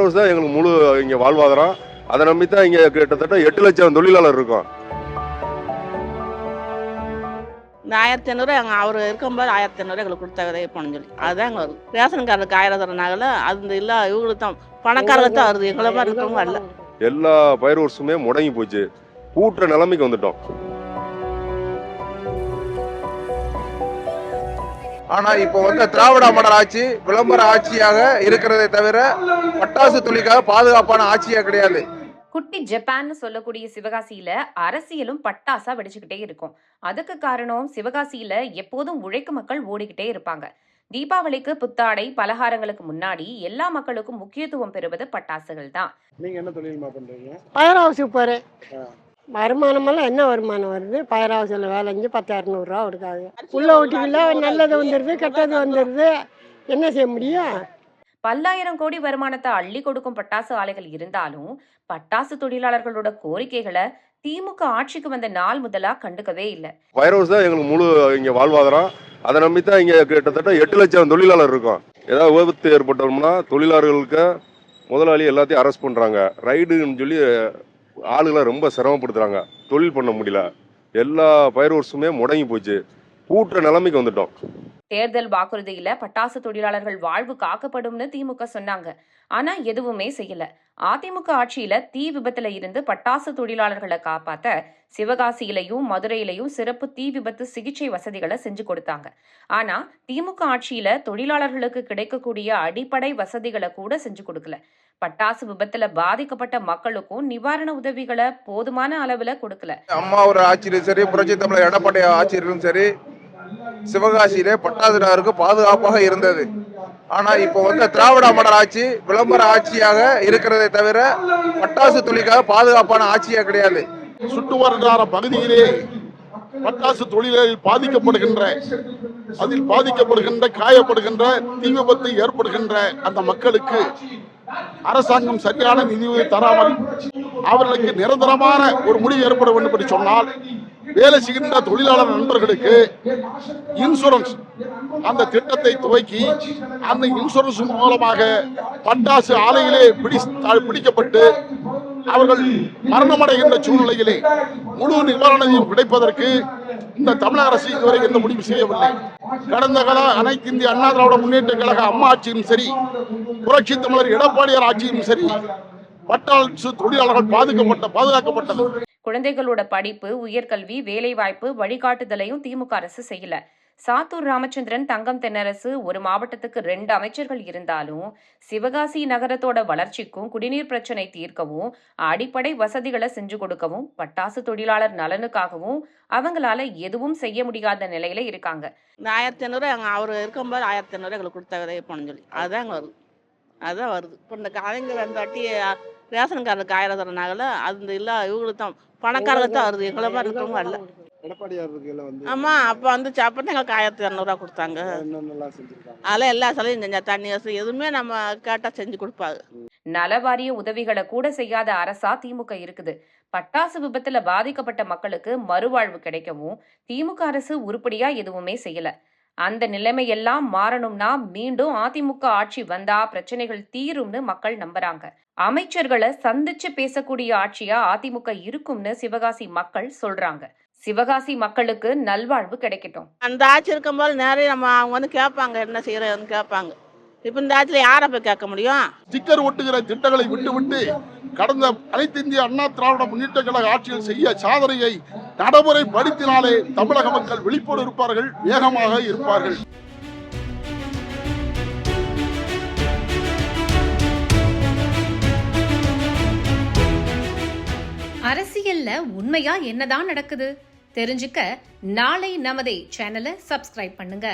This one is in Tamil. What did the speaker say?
ஹவுஸ் தான் எங்களுக்கு முழு இங்கே வாழ்வாதாரம். அதை நம்பி தான் இங்கே கிட்டத்தட்ட எட்டு லட்சம் தொழிலாளர் இருக்கோம். இந்த ஆயிரத்தி ஐநூறு எங்கள் அவர் இருக்கும்போது ஆயிரத்தி ஐநூறு எங்களுக்கு கொடுத்த உதவி பண்ணு சொல்லி. அதுதான் வருது ரேஷன் கார்டுக்கு ஆயிரம் தர நகல அது இல்லை இவங்களுக்கு தான். பணக்காரங்க தான் வருது. எங்களை மாதிரி இருக்கிறவங்க அல்ல. எல்லா ஃபயர் ஹவுஸுமே முடங்கி போச்சு. பூட்டுற நிலைமைக்கு வந்துட்டோம். ஆனா இப்போ வந்து திராவிட மாடல் ஆட்சி விளம்பர ஆட்சியாக இருக்கிறதை தவிர பட்டாசு தொழிலுக்காக பாதுகாப்பான ஆட்சியா கிடையாது. குட்டி ஜப்பான்னு சொல்லக்கூடிய சிவகாசியில அரசியலும் பட்டாசா வெடிச்சுக்கிட்டே இருக்கும். அதுக்கு காரணம் சிவகாசியில எப்போதும் உழைக்கும் மக்கள் ஓடிக்கிட்டே இருப்பாங்க. தீபாவளிக்கு புத்தாடை பலகாரங்களுக்கு முன்னாடி எல்லா மக்களுக்கும் முக்கியத்துவம் பெறுவது பட்டாசுகள் தான். நீங்க என்ன தொழில்மா பண்றீங்க? வருமானமெல்லாம் என்ன வருமானம் வருது? பயர் ஹவுஸில் வேலை செஞ்சு பத்து இரநூறுவா கொடுக்காது. உள்ள வீட்டுக்குள்ள நல்லது வந்துடுது கெட்டது வந்துடுது என்ன செய்ய முடியும்? பல்லாயிரம் கோடி வருமானத்தை அள்ளி கொடுக்கும் பட்டாசு ஆலைகள் இருந்தாலும் பட்டாசு தொழிலாளர்களோட கோரிக்கைகளை திமுக ஆட்சிக்கு வந்த நாள் முதலா கண்டுக்கவே இல்லை. ஹவுஸ் தான் எங்களுக்கு முழு இங்கே வாழ்வாதாரம். அதை நம்பி தான் இங்கே கிட்டத்தட்ட எட்டு லட்சம் தொழிலாளர் இருக்கோம். ஏதாவது விபத்து ஏற்பட்டோம்னா தொழிலாளர்களுக்கு முதலாளி எல்லாத்தையும் அரெஸ்ட் பண்ணுறாங்க ரைடுன்னு சொல்லி ஆளுகளை ரொம்ப சிரமப்படுத்துகிறாங்க தொழில் பண்ண முடியல. எல்லா ஃபயர் வருஷமே முடங்கி போச்சு. கூட்டுற நிலைமைக்கு வந்துட்டோம். தேர்தல் வாக்குறுதியில பட்டாசு தொழிலாளர்கள் வாழ்வு காக்கப்படும்னு திமுக சொன்னாங்க. ஆனா எதுவுமே செய்யல. அதிமுக ஆட்சியில தீ விபத்துல இருந்து பட்டாசு தொழிலாளர்களை காப்பாத்த சிவகாசியிலையும் மதுரையிலையும் சிறப்பு தீ விபத்து சிகிச்சை வசதிகளை செஞ்சு கொடுத்தாங்க. ஆனா திமுக ஆட்சியில தொழிலாளர்களுக்கு கிடைக்கக்கூடிய அடிப்படை வசதிகளை கூட செஞ்சு கொடுக்கல. பட்டாசு விபத்துல பாதிக்கப்பட்ட மக்களுக்கும் நிவாரண உதவிகளை போதுமான அளவுல கொடுக்கல. அம்மா ஒரு ஆட்சியிலும் சரி புரட்சி தமிழர் எடப்பாடி ஆட்சியிலும் சரி சிவகாசியிலே பட்டாசுதாருக்கு பாதுகாப்பாக இருந்தது. ஆனா இப்போ வந்து திராவிட மாடல் ஆட்சி விளம்பர ஆட்சியாக இருக்கிறதை தவிர பட்டாசு தொழிலுக்காக பாதுகாப்பான ஆட்சியா கிடையாது. சுட்டு வட்டார பகுதியிலே பட்டாசு தொழிலில் பாதிக்கப்படுகின்ற அதில் பாதிக்கப்படுகின்ற காயப்படுகின்ற தீ விபத்து ஏற்படுகின்ற அந்த மக்களுக்கு அரசாங்கம் சரியான நிதி தராமல் அவர்களுக்கு நிரந்தரமான ஒரு முடிவு ஏற்பட வேண்டும் என்று சொன்னால் வேலை செய்கின்ற தொழிலாளர் நண்பர்களுக்கு இன்சூரன்ஸ் அந்த திட்டத்தை துவக்கி அந்த இன்சூரன்ஸ் மூலமாக பட்டாசு ஆலையிலே பிடி பிடிக்கப்பட்டு அவர்கள் மரணமடைகின்ற சூழ்நிலையிலே முழு நிவாரணத்தையும் கிடைப்பதற்கு இந்த தமிழக அரசு இதுவரை எந்த முடிவு செய்யவில்லை. கடந்த கால அனைத்து இந்திய அண்ணா திராவிட முன்னேற்ற கழக அம்மா ஆட்சியும் சரி புரட்சி தமிழர் எடப்பாடியார் ஆட்சியும் சரி பட்டாசு தொழிலாளர்கள் பாதுகாக்கப்பட்ட பாதுகாக்கப்பட்டது. குழந்தைகளோட படிப்பு உயர்கல்வி வேலைவாய்ப்பு வழிகாட்டுதலையும் திமுக அரசு செய்யல. சாத்தூர் ராமச்சந்திரன் தங்கம் தென்னரசு ஒரு மாவட்டத்துக்கு ரெண்டு அமைச்சர்கள் இருந்தாலும் சிவகாசி நகரத்தோட வளர்ச்சிக்கும் குடிநீர் பிரச்சனை தீர்க்கவும் அடிப்படை வசதிகளை செஞ்சு கொடுக்கவும் பட்டாசு தொழிலாளர் நலனுக்காகவும் அவங்களால எதுவும் செய்ய முடியாத நிலையில இருக்காங்க. இந்த ஆயிரத்தி ஐநூறு அவர் இருக்கும்போது ஆயிரத்தி ஐநூறு எங்களுக்கு கொடுத்த சொல்லி. அதுதான் வருது. அதுதான் வருது. இப்போ இந்த கலைஞர் அந்த வாட்டி ரேஷன் கார்டுக்கு ஆயிரம் தர நகல அது இல்லை இவங்களுக்கு தான். பணக்காரங்க தான் வருது. எங்களை மாதிரி இருக்கிறவங்க வந்து ஆமாம் அப்போ வந்து சாப்பிட்டு எங்களுக்கு ஆயிரத்தி இரநூறுவா கொடுத்தாங்க. அதெல்லாம் எல்லா சலுகையும் செஞ்சா தண்ணி வசதி எதுவுமே நம்ம கேட்டால் செஞ்சு கொடுப்பாங்க. நலவாரிய உதவிகளை கூட செய்யாத அரசா திமுக இருக்குது. பட்டாசு விபத்துல பாதிக்கப்பட்ட மக்களுக்கு மறுவாழ்வு கிடைக்கவும் திமுக அரசு உருப்படியா எதுவுமே செய்யல. அந்த நிலைமையெல்லாம் மாறணும்னா மீண்டும் அதிமுக ஆட்சி வந்தா பிரச்சனைகள் தீரும்னு மக்கள் நம்புறாங்க. அமைச்சர்களை சந்திச்சு பேசக்கூடிய ஆட்சியா அதிமுக இருக்கும்னு சிவகாசி மக்கள் சொல்றாங்க. சிவகாசி மக்களுக்கு நல்வாழ்வு கிடைக்கட்டும். அந்த ஆட்சி இருக்கும்போது நிறைய நம்ம அவங்க வந்து கேட்பாங்க என்ன செய்யறதுன்னு கேட்பாங்க. இப்போ இந்த ஆட்சியில் யாரை போய் கேட்க முடியும்? ஸ்டிக்கர் ஒட்டுகிற திட்டங்களை விட்டுவிட்டு கடந்த அனைத்து இந்திய அண்ணா திராவிட முன்னேற்ற கழக ஆட்சியில் செய்ய சாதனையை நடைமுறைப்படுத்தினாலே தமிழக மக்கள் விழிப்போடு இருப்பார்கள் வேகமாக இருப்பார்கள். அரசியல்ல உண்மையா என்னதான் நடக்குது? தெரிஞ்சுக்க நாளை நமதே சேனலை சப்ஸ்கிரைப் பண்ணுங்க.